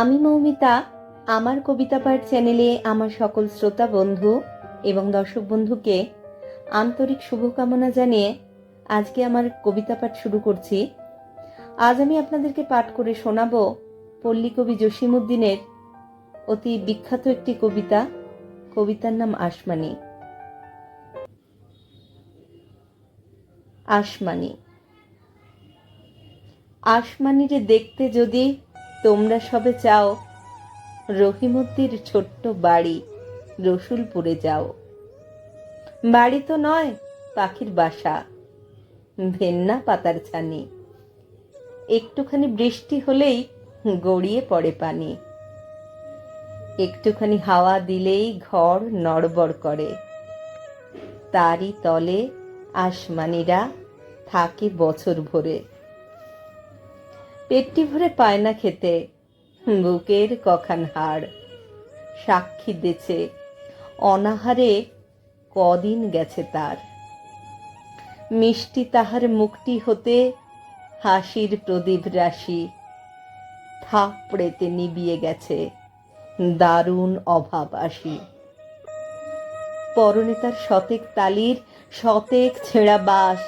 আমি মৌমিতা, আমার কবিতা পাঠ চ্যানেলে আমার সকল শ্রোতা বন্ধু এবং দর্শক বন্ধুকে আন্তরিক শুভকামনা জানিয়ে আজকে আমার কবিতা পাঠ শুরু করছি। আজ আমি আপনাদেরকে পাঠ করে শোনাবো পল্লী কবি জসিমুদ্দিনের অতি বিখ্যাত একটি কবিতা, কবিতার নাম আসমানি। আসমানি। আসমানিরে দেখতে যদি তোমরা সবে চাও, রহিমদ্দির ছোট্ট বাড়ি রসুলপুরে যাও। বাড়ি তো নয়, পাখির বাসা, ভেন্না পাতার ছানি। একটুখানি বৃষ্টি হলেই গড়িয়ে পড়ে পানি। একটুখানি হাওয়া দিলেই ঘর নড়বড় করে। তারই তলে আসমানিরা থাকে বছর ভরে। পেটটি ভরে পায় না খেতে। বুকের কখান হাড়। সাক্ষী দেছে। অনাহারে কদিন গেছে তার। মিষ্টি তাহার মুখটি হতে হাসির প্রদীপ রাশি। থাপড়েতে নিবিয়ে গেছে। দারুণ অভাব আসি। পরনে তার শতেক তালির, শতেক ছেঁড়া বাস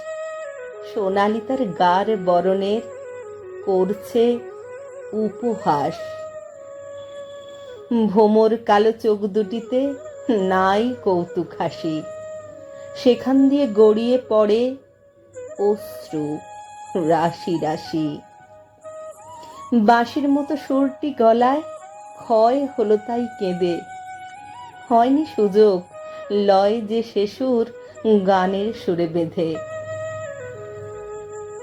সোনালি তার গার বরণের করছে উপহাস। ভোমর কালো চোখ দুটিতে নাই কৌতুক হাসি। সেখান দিয়ে গড়িয়ে পড়ে অশ্রু, রাশি রাশি। বাঁশির মতো সুরটি গলায় ক্ষয় হলো তাই কেঁদে। হয়নি সুযোগ, লয় যে সে সুর গানের সুরে বেঁধে।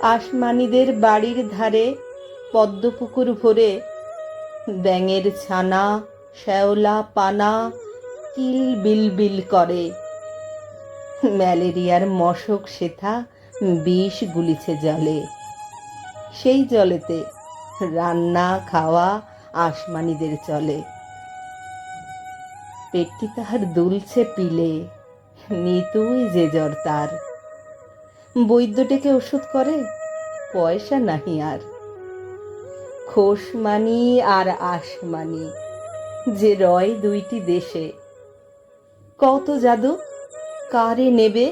আসমানিদের বাড়ির ধারে পদ্মপুকুর ভরে ব্যাঙের ছানা, শ্যাওলা, পানা, কিল বিল বিল করে। ম্যালেরিয়ার মশক সেথা বিষ গুলিছে জলে। সেই জলেতে রান্না, খাওয়া আসমানিদের চলে। পেটটি তাহার দুলছে পিলে, নিতুই যে জ্বর তার। বৈদ্য ডেকে ওষুধ করে, পয়সা নাহি আর। খোস মানি আর আশ মানি, যে রয় দুইটি দেশে। কত জাদু, কারে নেবে,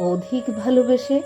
অধিক ভালোবেসে?